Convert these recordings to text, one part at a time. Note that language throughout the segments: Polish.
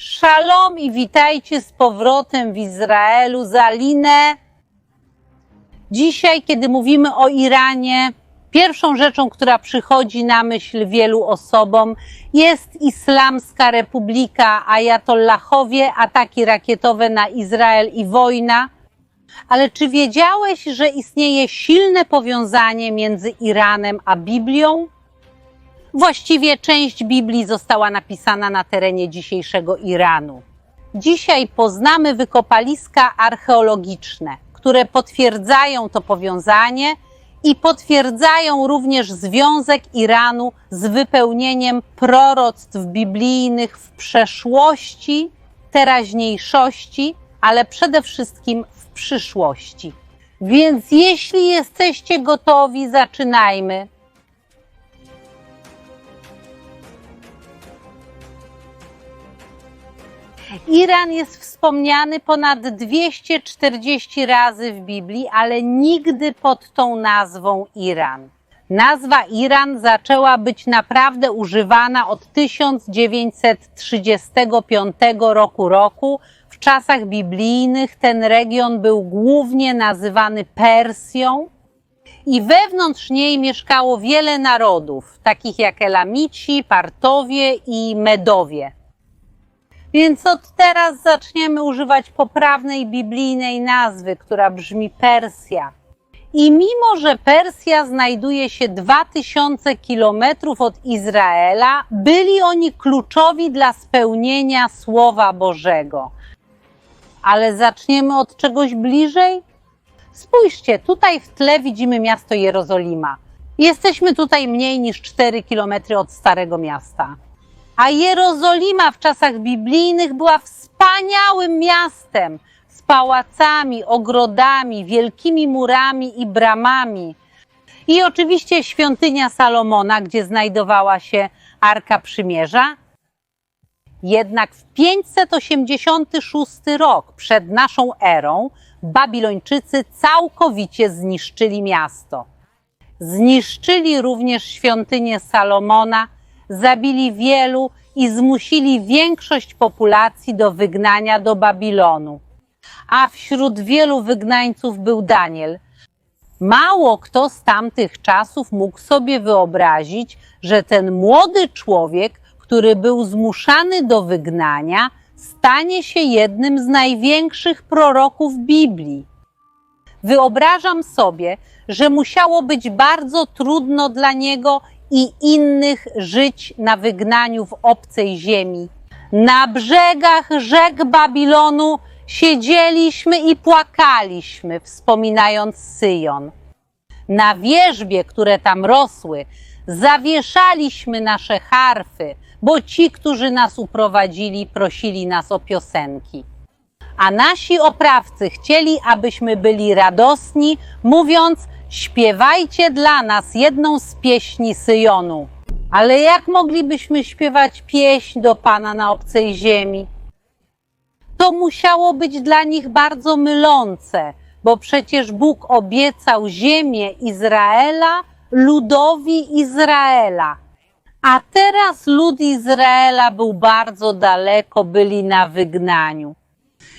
Szalom i witajcie z powrotem w Izraelu za Linę. Dzisiaj, kiedy mówimy o Iranie, pierwszą rzeczą, która przychodzi na myśl wielu osobom, jest Islamska Republika, ajatollahowie, ataki rakietowe na Izrael i wojna. Ale czy wiedziałeś, że istnieje silne powiązanie między Iranem a Biblią? Właściwie część Biblii została napisana na terenie dzisiejszego Iranu. Dzisiaj poznamy wykopaliska archeologiczne, które potwierdzają to powiązanie i potwierdzają również związek Iranu z wypełnieniem proroctw biblijnych w przeszłości, teraźniejszości, ale przede wszystkim w przyszłości. Więc jeśli jesteście gotowi, zaczynajmy. Iran jest wspomniany ponad 240 razy w Biblii, ale nigdy pod tą nazwą Iran. Nazwa Iran zaczęła być naprawdę używana od 1935 roku roku. W czasach biblijnych ten region był głównie nazywany Persją i wewnątrz niej mieszkało wiele narodów, takich jak Elamici, Partowie i Medowie. Więc od teraz zaczniemy używać poprawnej biblijnej nazwy, która brzmi Persja. I mimo, że Persja znajduje się 2000 kilometrów od Izraela, byli oni kluczowi dla spełnienia Słowa Bożego. Ale zaczniemy od czegoś bliżej? Spójrzcie, tutaj w tle widzimy miasto Jerozolima. Jesteśmy tutaj mniej niż 4 kilometry od Starego Miasta. A Jerozolima w czasach biblijnych była wspaniałym miastem z pałacami, ogrodami, wielkimi murami i bramami. I oczywiście świątynia Salomona, gdzie znajdowała się Arka Przymierza. Jednak w 586 rok przed naszą erą Babilończycy całkowicie zniszczyli miasto. Zniszczyli również świątynię Salomona, zabili wielu i zmusili większość populacji do wygnania do Babilonu. A wśród wielu wygnańców był Daniel. Mało kto z tamtych czasów mógł sobie wyobrazić, że ten młody człowiek, który był zmuszany do wygnania, stanie się jednym z największych proroków Biblii. Wyobrażam sobie, że musiało być bardzo trudno dla niego i innych żyć na wygnaniu w obcej ziemi. Na brzegach rzek Babilonu siedzieliśmy i płakaliśmy, wspominając Syjon. Na wierzbie, które tam rosły, zawieszaliśmy nasze harfy, bo ci, którzy nas uprowadzili, prosili nas o piosenki. A nasi oprawcy chcieli, abyśmy byli radosni, mówiąc: Śpiewajcie dla nas jedną z pieśni Syjonu. Ale jak moglibyśmy śpiewać pieśń do Pana na obcej ziemi? To musiało być dla nich bardzo mylące, bo przecież Bóg obiecał ziemię Izraela ludowi Izraela. A teraz lud Izraela był bardzo daleko, byli na wygnaniu.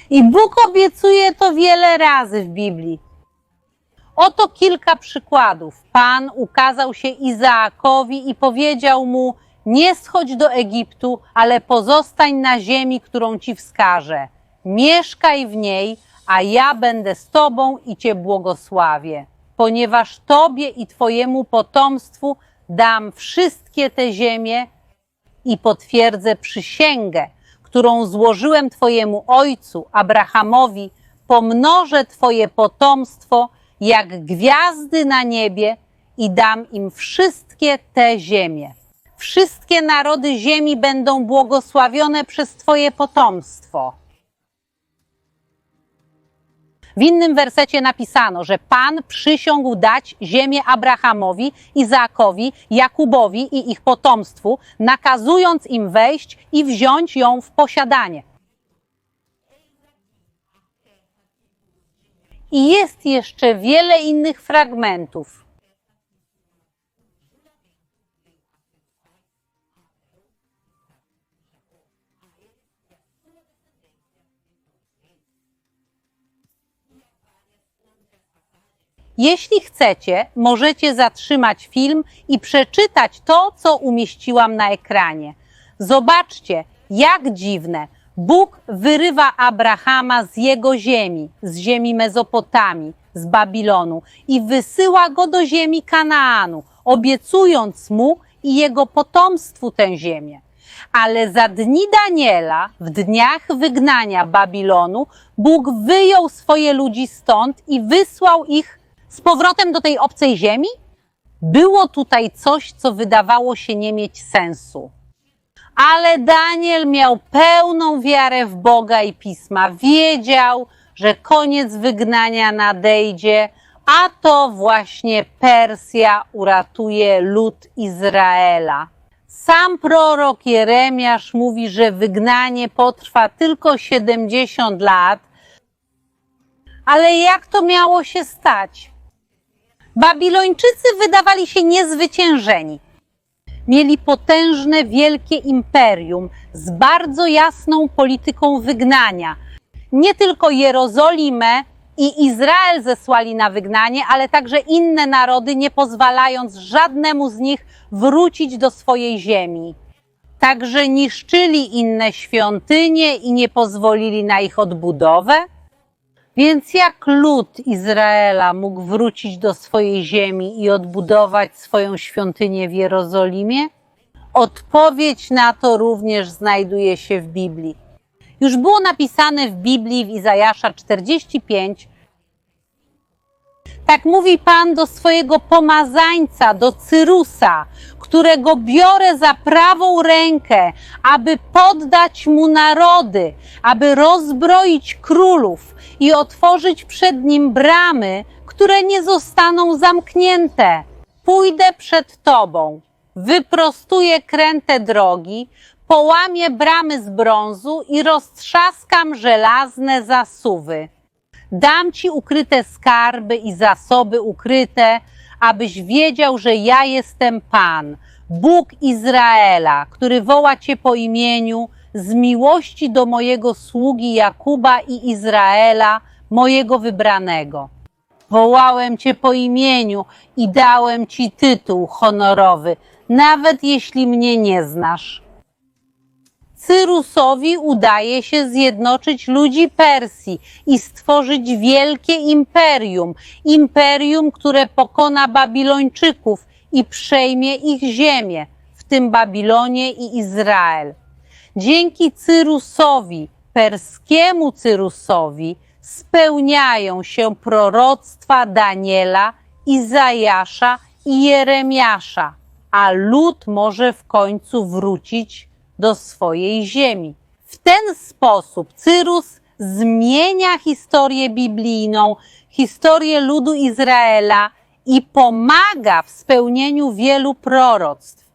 I Bóg obiecuje to wiele razy w Biblii. Oto kilka przykładów. Pan ukazał się Izaakowi i powiedział mu: Nie schodź do Egiptu, ale pozostań na ziemi, którą ci wskażę. Mieszkaj w niej, a ja będę z tobą i cię błogosławię, ponieważ tobie i twojemu potomstwu dam wszystkie te ziemie i potwierdzę przysięgę, którą złożyłem twojemu ojcu Abrahamowi, pomnożę twoje potomstwo jak gwiazdy na niebie i dam im wszystkie te ziemie. Wszystkie narody ziemi będą błogosławione przez Twoje potomstwo. W innym wersecie napisano, że Pan przysiągł dać ziemię Abrahamowi, Izaakowi, Jakubowi i ich potomstwu, nakazując im wejść i wziąć ją w posiadanie. i jest jeszcze wiele innych fragmentów. Jeśli chcecie, możecie zatrzymać film i przeczytać to, co umieściłam na ekranie. Zobaczcie, jak dziwne, Bóg wyrywa Abrahama z jego ziemi, z ziemi Mezopotamii, z Babilonu i wysyła go do ziemi Kanaanu, obiecując mu i jego potomstwu tę ziemię. Ale za dni Daniela, w dniach wygnania Babilonu, Bóg wyjął swoje ludzi stąd i wysłał ich z powrotem do tej obcej ziemi? Było tutaj coś, co wydawało się nie mieć sensu. Ale Daniel miał pełną wiarę w Boga i pisma. Wiedział, że koniec wygnania nadejdzie, a to właśnie Persja uratuje lud Izraela. Sam prorok Jeremiasz mówi, że wygnanie potrwa tylko 70 lat. Ale jak to miało się stać? Babilończycy wydawali się niezwyciężeni. Mieli potężne, wielkie imperium z bardzo jasną polityką wygnania. Nie tylko Jerozolimę i Izrael zesłali na wygnanie, ale także inne narody, nie pozwalając żadnemu z nich wrócić do swojej ziemi. Także niszczyli inne świątynie i nie pozwolili na ich odbudowę. Więc jak lud Izraela mógł wrócić do swojej ziemi i odbudować swoją świątynię w Jerozolimie? Odpowiedź na to również znajduje się w Biblii. Już było napisane w Biblii w Izajasza 45. Tak mówi Pan do swojego pomazańca, do Cyrusa, którego biorę za prawą rękę, aby poddać mu narody, aby rozbroić królów i otworzyć przed nim bramy, które nie zostaną zamknięte. Pójdę przed tobą, wyprostuję kręte drogi, połamię bramy z brązu i roztrzaskam żelazne zasuwy. Dam ci ukryte skarby i zasoby ukryte, abyś wiedział, że ja jestem Pan, Bóg Izraela, który woła cię po imieniu z miłości do mojego sługi Jakuba i Izraela, mojego wybranego. Wołałem cię po imieniu i dałem ci tytuł honorowy, nawet jeśli mnie nie znasz. Cyrusowi udaje się zjednoczyć ludzi Persji i stworzyć wielkie imperium. Imperium, które pokona Babilończyków i przejmie ich ziemię, w tym Babilonie i Izrael. Dzięki Cyrusowi, perskiemu Cyrusowi, spełniają się proroctwa Daniela, Izajasza i Jeremiasza, a lud może w końcu wrócić do swojej ziemi. W ten sposób Cyrus zmienia historię biblijną, historię ludu Izraela i pomaga w spełnieniu wielu proroctw.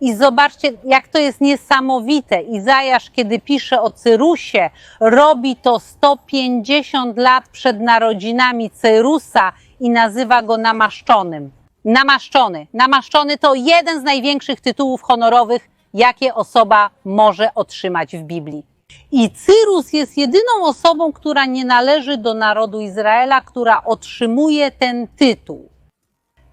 I zobaczcie, jak to jest niesamowite. Izajasz, kiedy pisze o Cyrusie, robi to 150 lat przed narodzinami Cyrusa i nazywa go namaszczonym. Namaszczony. Namaszczony to jeden z największych tytułów honorowych, jakie osoba może otrzymać w Biblii. I Cyrus jest jedyną osobą, która nie należy do narodu Izraela, która otrzymuje ten tytuł.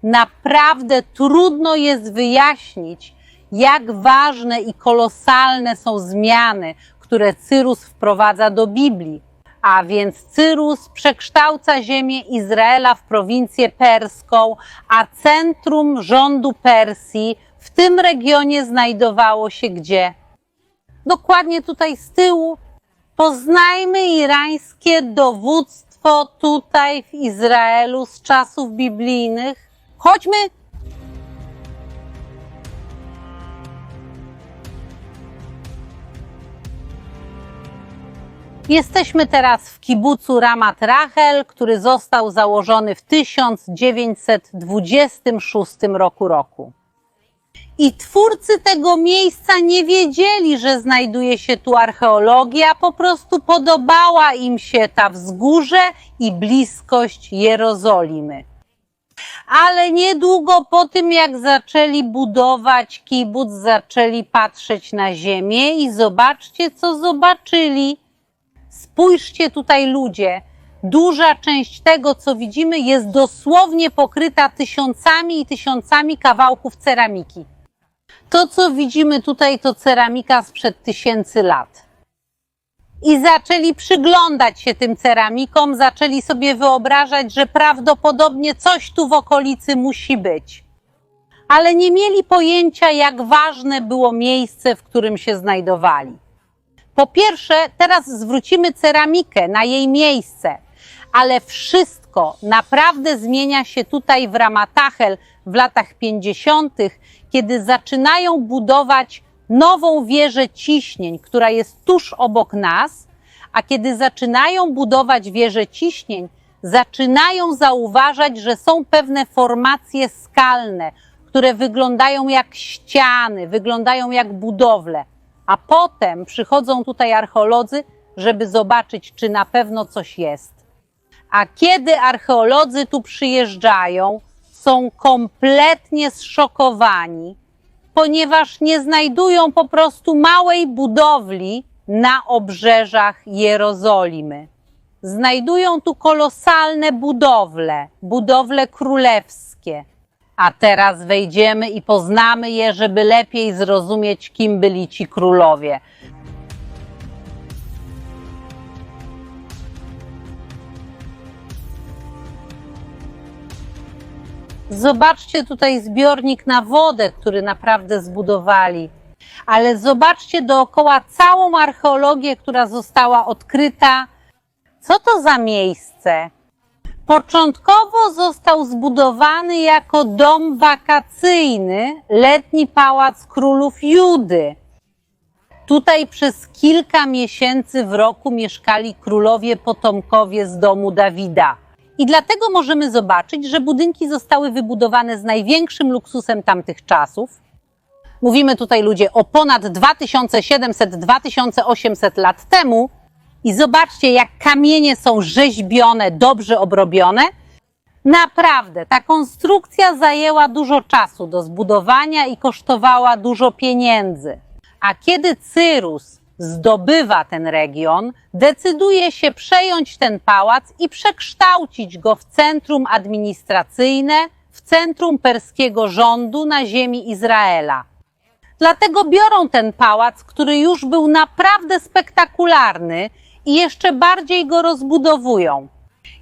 Naprawdę trudno jest wyjaśnić, jak ważne i kolosalne są zmiany, które Cyrus wprowadza do Biblii. A więc Cyrus przekształca ziemię Izraela w prowincję perską, a centrum rządu Persji w tym regionie znajdowało się gdzie? Dokładnie tutaj z tyłu. Poznajmy irańskie dowództwo tutaj w Izraelu z czasów biblijnych. Chodźmy Jesteśmy teraz w kibucu Ramat Rachel, który został założony w 1926 roku roku. I twórcy tego miejsca nie wiedzieli, że znajduje się tu archeologia, po prostu podobała im się ta wzgórze i bliskość Jerozolimy. Ale niedługo po tym, jak zaczęli budować kibuc, zaczęli patrzeć na ziemię i zobaczcie, co zobaczyli. Spójrzcie tutaj ludzie, duża część tego, co widzimy, jest dosłownie pokryta tysiącami i tysiącami kawałków ceramiki. To, co widzimy tutaj, to ceramika sprzed tysięcy lat. I zaczęli przyglądać się tym ceramikom, zaczęli sobie wyobrażać, że prawdopodobnie coś tu w okolicy musi być. Ale nie mieli pojęcia, jak ważne było miejsce, w którym się znajdowali. Po pierwsze, teraz zwrócimy ceramikę na jej miejsce, ale wszystko naprawdę zmienia się tutaj w Ramatachel w latach 50., kiedy zaczynają budować nową wieżę ciśnień, która jest tuż obok nas, a kiedy zaczynają budować wieżę ciśnień, zaczynają zauważać, że są pewne formacje skalne, które wyglądają jak ściany, wyglądają jak budowle. A potem przychodzą tutaj archeolodzy, żeby zobaczyć, czy na pewno coś jest. A kiedy archeolodzy tu przyjeżdżają, są kompletnie zszokowani, ponieważ nie znajdują po prostu małej budowli na obrzeżach Jerozolimy. Znajdują tu kolosalne budowle, budowle królewskie. A teraz wejdziemy i poznamy je, żeby lepiej zrozumieć, kim byli ci królowie. Zobaczcie tutaj zbiornik na wodę, który naprawdę zbudowali. Ale zobaczcie dookoła całą archeologię, która została odkryta. Co to za miejsce? Początkowo został zbudowany jako dom wakacyjny, letni pałac królów Judy. Tutaj przez kilka miesięcy w roku mieszkali królowie potomkowie z domu Dawida. I dlatego możemy zobaczyć, że budynki zostały wybudowane z największym luksusem tamtych czasów. Mówimy tutaj ludzie o ponad 2700-2800 lat temu. I zobaczcie, jak kamienie są rzeźbione, dobrze obrobione. Naprawdę, ta konstrukcja zajęła dużo czasu do zbudowania i kosztowała dużo pieniędzy. A kiedy Cyrus zdobywa ten region, decyduje się przejąć ten pałac i przekształcić go w centrum administracyjne, w centrum perskiego rządu na ziemi Izraela. Dlatego biorą ten pałac, który już był naprawdę spektakularny i jeszcze bardziej go rozbudowują.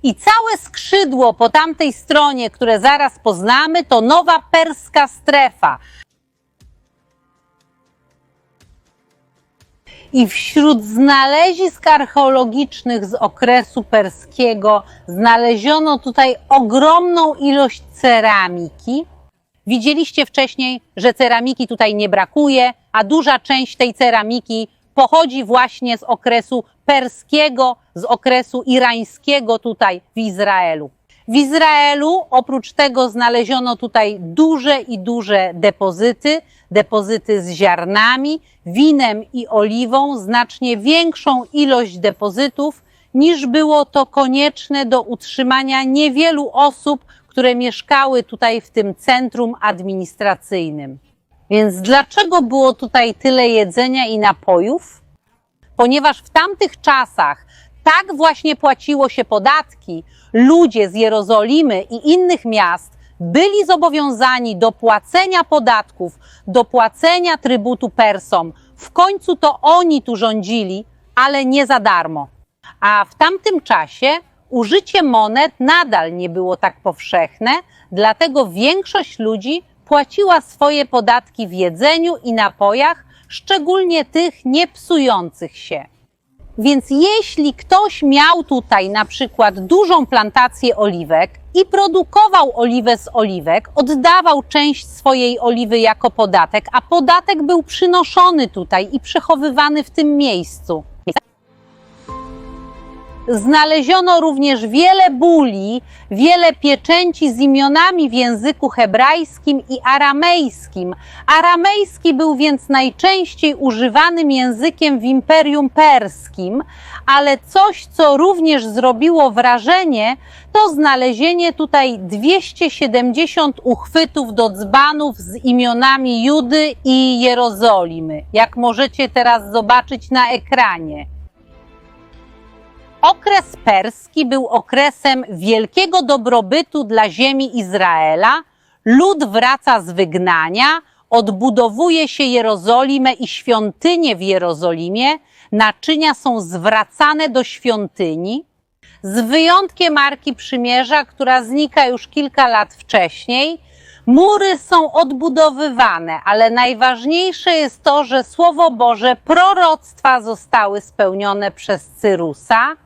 I całe skrzydło po tamtej stronie, które zaraz poznamy, to nowa perska strefa. I wśród znalezisk archeologicznych z okresu perskiego znaleziono tutaj ogromną ilość ceramiki. Widzieliście wcześniej, że ceramiki tutaj nie brakuje, a duża część tej ceramiki pochodzi właśnie z okresu perskiego, z okresu irańskiego tutaj w Izraelu. W Izraelu oprócz tego znaleziono tutaj duże i duże depozyty, depozyty z ziarnami, winem i oliwą, znacznie większą ilość depozytów niż było to konieczne do utrzymania niewielu osób, które mieszkały tutaj w tym centrum administracyjnym. Więc dlaczego było tutaj tyle jedzenia i napojów? Ponieważ w tamtych czasach tak właśnie płaciło się podatki, ludzie z Jerozolimy i innych miast byli zobowiązani do płacenia podatków, do płacenia trybutu Persom. W końcu to oni tu rządzili, ale nie za darmo. A w tamtym czasie użycie monet nadal nie było tak powszechne, dlatego większość ludzi płaciła swoje podatki w jedzeniu i napojach, szczególnie tych nie psujących się. Więc jeśli ktoś miał tutaj na przykład dużą plantację oliwek i produkował oliwę z oliwek, oddawał część swojej oliwy jako podatek, a podatek był przynoszony tutaj i przechowywany w tym miejscu. Znaleziono również wiele buli, wiele pieczęci z imionami w języku hebrajskim i aramejskim. Aramejski był więc najczęściej używanym językiem w Imperium Perskim, ale coś, co również zrobiło wrażenie, to znalezienie tutaj 270 uchwytów do dzbanów z imionami Judy i Jerozolimy, jak możecie teraz zobaczyć na ekranie. Okres perski był okresem wielkiego dobrobytu dla ziemi Izraela. Lud wraca z wygnania, odbudowuje się Jerozolimę i świątynię w Jerozolimie. Naczynia są zwracane do świątyni. Z wyjątkiem Arki Przymierza, która znika już kilka lat wcześniej, mury są odbudowywane, ale najważniejsze jest to, że Słowo Boże, proroctwa zostały spełnione przez Cyrusa.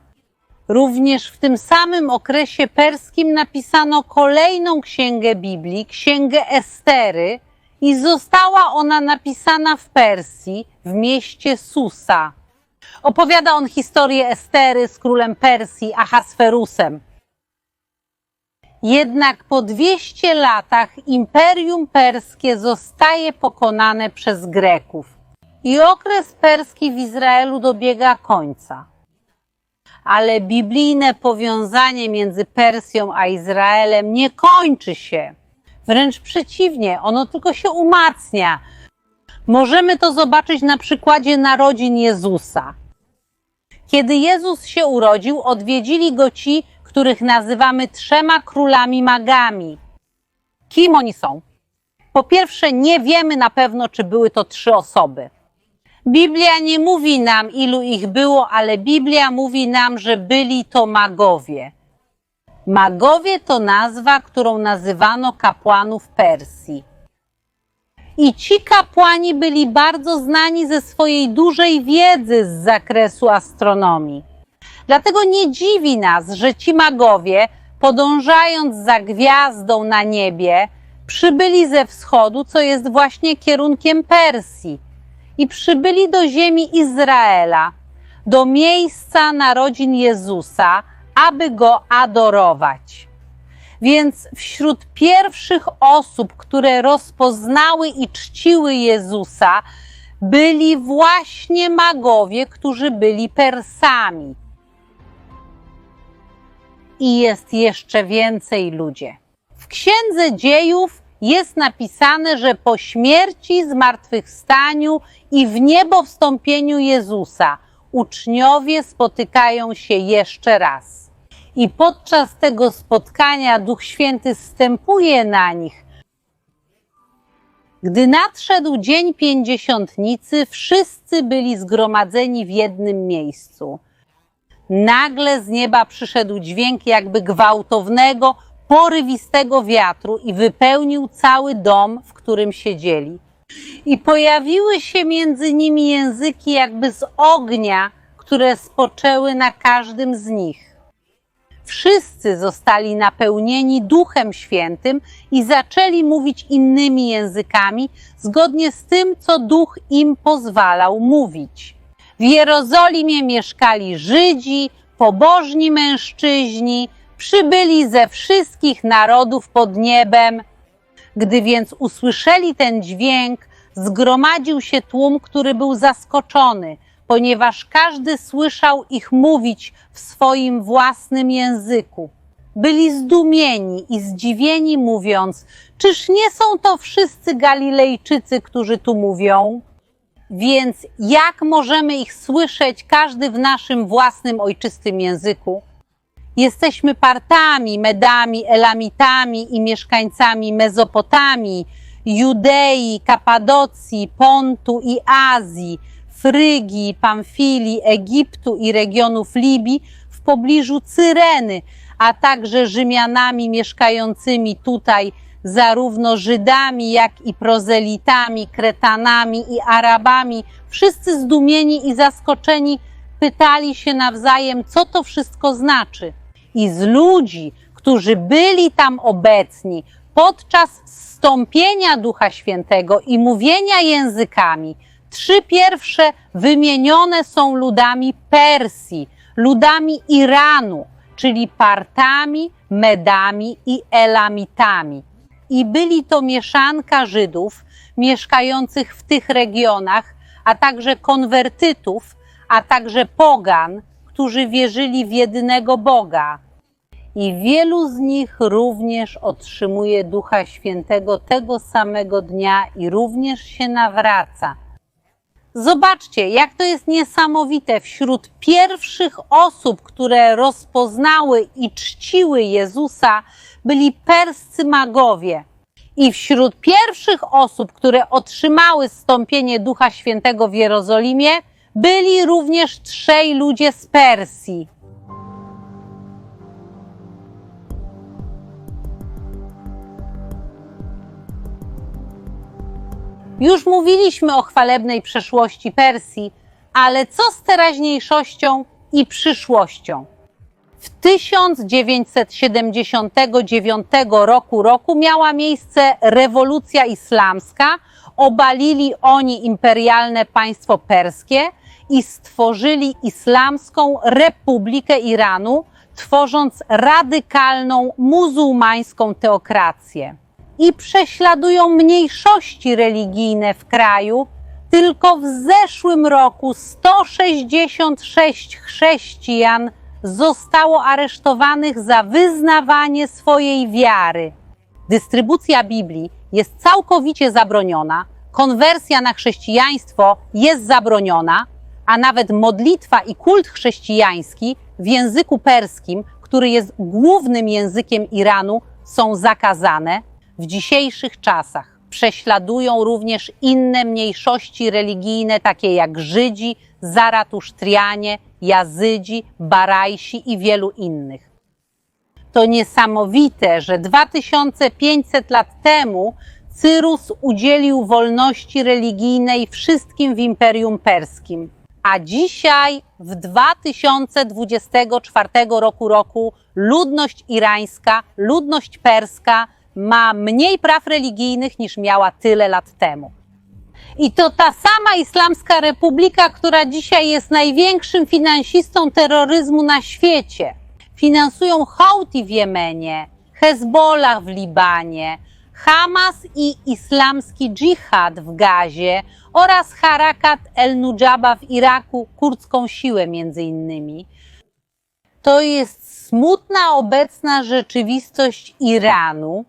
Również w tym samym okresie perskim napisano kolejną księgę Biblii, księgę Estery, i została ona napisana w Persji, w mieście Susa. Opowiada on historię Estery z królem Persji, Ahasferusem. Jednak po 200 latach Imperium Perskie zostaje pokonane przez Greków i okres perski w Izraelu dobiega końca. Ale biblijne powiązanie między Persją a Izraelem nie kończy się. Wręcz przeciwnie, ono tylko się umacnia. Możemy to zobaczyć na przykładzie narodzin Jezusa. Kiedy Jezus się urodził, odwiedzili go ci, których nazywamy trzema królami magami. Kim oni są? Po pierwsze, nie wiemy na pewno, czy były to trzy osoby. Biblia nie mówi nam, ilu ich było, ale Biblia mówi nam, że byli to magowie. Magowie to nazwa, którą nazywano kapłanów Persji. I ci kapłani byli bardzo znani ze swojej dużej wiedzy z zakresu astronomii. Dlatego nie dziwi nas, że ci magowie, podążając za gwiazdą na niebie, przybyli ze wschodu, co jest właśnie kierunkiem Persji, i przybyli do ziemi Izraela, do miejsca narodzin Jezusa, aby go adorować. Więc wśród pierwszych osób, które rozpoznały i czciły Jezusa, byli właśnie magowie, którzy byli Persami. I jest jeszcze więcej ludzie. W Księdze Dziejów jest napisane, że po śmierci, zmartwychwstaniu i w niebo wstąpieniu Jezusa uczniowie spotykają się jeszcze raz. I podczas tego spotkania Duch Święty stępuje na nich. Gdy nadszedł dzień pięćdziesiątnicy, wszyscy byli zgromadzeni w jednym miejscu. Nagle z nieba przyszedł dźwięk jakby gwałtownego, porywistego wiatru i wypełnił cały dom, w którym siedzieli. I pojawiły się między nimi języki jakby z ognia, które spoczęły na każdym z nich. Wszyscy zostali napełnieni Duchem Świętym i zaczęli mówić innymi językami, zgodnie z tym, co Duch im pozwalał mówić. W Jerozolimie mieszkali Żydzi, pobożni mężczyźni, przybyli ze wszystkich narodów pod niebem. Gdy więc usłyszeli ten dźwięk, zgromadził się tłum, który był zaskoczony, ponieważ każdy słyszał ich mówić w swoim własnym języku. Byli zdumieni i zdziwieni, mówiąc: Czyż nie są to wszyscy Galilejczycy, którzy tu mówią? Więc jak możemy ich słyszeć, każdy w naszym własnym ojczystym języku? Jesteśmy partami, medami, elamitami i mieszkańcami Mezopotamii, Judei, Kapadocji, Pontu i Azji, Frygii, Pamfilii, Egiptu i regionów Libii w pobliżu Cyreny, a także Rzymianami mieszkającymi tutaj, zarówno Żydami, jak i prozelitami, Kretanami i Arabami. Wszyscy zdumieni i zaskoczeni pytali się nawzajem, co to wszystko znaczy. I z ludzi, którzy byli tam obecni podczas stąpienia Ducha Świętego i mówienia językami, Trzy pierwsze wymienione są ludami Persji, ludami Iranu, czyli Partami, Medami i Elamitami. I byli to mieszanka Żydów mieszkających w tych regionach, a także konwertytów, a także pogan, którzy wierzyli w jedynego Boga. I wielu z nich również otrzymuje Ducha Świętego tego samego dnia i również się nawraca Zobaczcie, jak to jest niesamowite. Wśród pierwszych osób, które rozpoznały i czciły Jezusa, byli perscy magowie. I wśród pierwszych osób, które otrzymały stąpienie Ducha Świętego w Jerozolimie, byli również trzej ludzie z Persji. Już mówiliśmy o chwalebnej przeszłości Persji, ale co z teraźniejszością i przyszłością? W 1979 roku, roku miała miejsce rewolucja islamska. Obalili oni imperialne państwo perskie i stworzyli Islamską Republikę Iranu, tworząc radykalną muzułmańską teokrację. I prześladują mniejszości religijne w kraju. Tylko w zeszłym roku 166 chrześcijan zostało aresztowanych za wyznawanie swojej wiary. Dystrybucja Biblii jest całkowicie zabroniona, konwersja na chrześcijaństwo jest zabroniona, a nawet modlitwa i kult chrześcijański w języku perskim, który jest głównym językiem Iranu, są zakazane. W dzisiejszych czasach prześladują również inne mniejszości religijne, takie jak Żydzi, Zaratusztrianie, Jazydzi, Barajsi i wielu innych. To niesamowite, że 2500 lat temu Cyrus udzielił wolności religijnej wszystkim w Imperium Perskim. A dzisiaj, w 2024 roku, roku ludność irańska, ludność perska ma mniej praw religijnych niż miała tyle lat temu. I to ta sama Islamska Republika, która dzisiaj jest największym finansistą terroryzmu na świecie. Finansują Houthi w Jemenie, Hezbollah w Libanie, Hamas i islamski dżihad w Gazie oraz Harakat el-Nujaba w Iraku, kurdzką siłę między innymi. To jest smutna obecna rzeczywistość Iranu.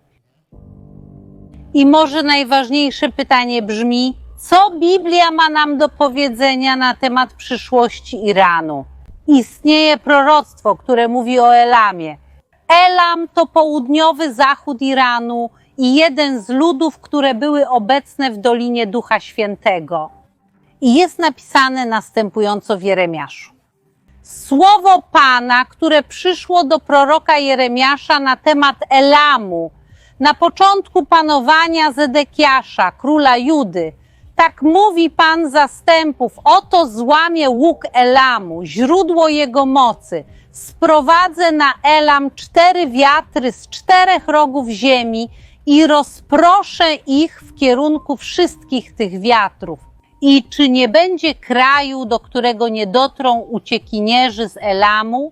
I może najważniejsze pytanie brzmi, co Biblia ma nam do powiedzenia na temat przyszłości Iranu? Istnieje proroctwo, które mówi o Elamie. Elam to południowy zachód Iranu i jeden z ludów, które były obecne w Dolinie Ducha Świętego. I jest napisane następująco w Jeremiaszu. Słowo Pana, które przyszło do proroka Jeremiasza na temat Elamu, na początku panowania Zedekiasza, króla Judy, tak mówi Pan zastępów: Oto złamię łuk Elamu, źródło jego mocy. Sprowadzę na Elam cztery wiatry z czterech rogów ziemi i rozproszę ich w kierunku wszystkich tych wiatrów. I czy nie będzie kraju, do którego nie dotrą uciekinierzy z Elamu?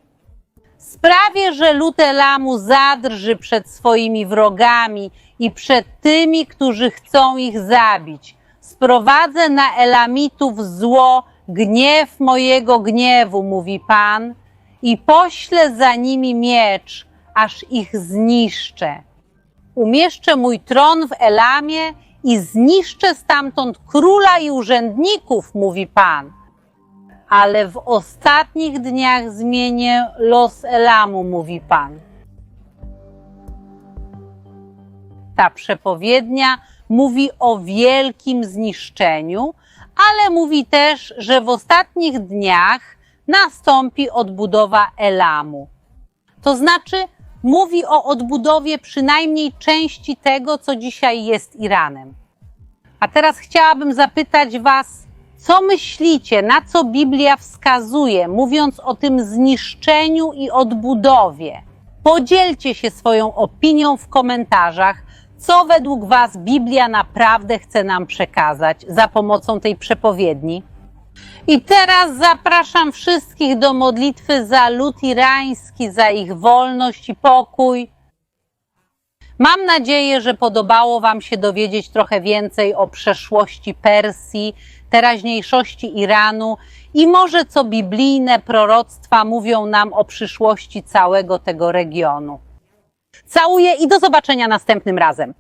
Sprawię, że lud Elamu zadrży przed swoimi wrogami i przed tymi, którzy chcą ich zabić sprowadzę na Elamitów zło, gniew mojego gniewu, mówi Pan, i poślę za nimi miecz, aż ich zniszczę. Umieszczę mój tron w Elamie i zniszczę stamtąd króla i urzędników, mówi Pan. Ale w ostatnich dniach zmienię los Elamu, mówi Pan. Ta przepowiednia mówi o wielkim zniszczeniu, ale mówi też, że w ostatnich dniach nastąpi odbudowa Elamu. To znaczy, mówi o odbudowie przynajmniej części tego, co dzisiaj jest Iranem. A teraz chciałabym zapytać Was, co myślicie, na co Biblia wskazuje, mówiąc o tym zniszczeniu i odbudowie? Podzielcie się swoją opinią w komentarzach co według Was Biblia naprawdę chce nam przekazać za pomocą tej przepowiedni. I teraz zapraszam wszystkich do modlitwy za lud irański, za ich wolność i pokój. Mam nadzieję, że podobało Wam się dowiedzieć trochę więcej o przeszłości Persji, teraźniejszości Iranu i może co biblijne proroctwa mówią nam o przyszłości całego tego regionu. Całuję i do zobaczenia następnym razem.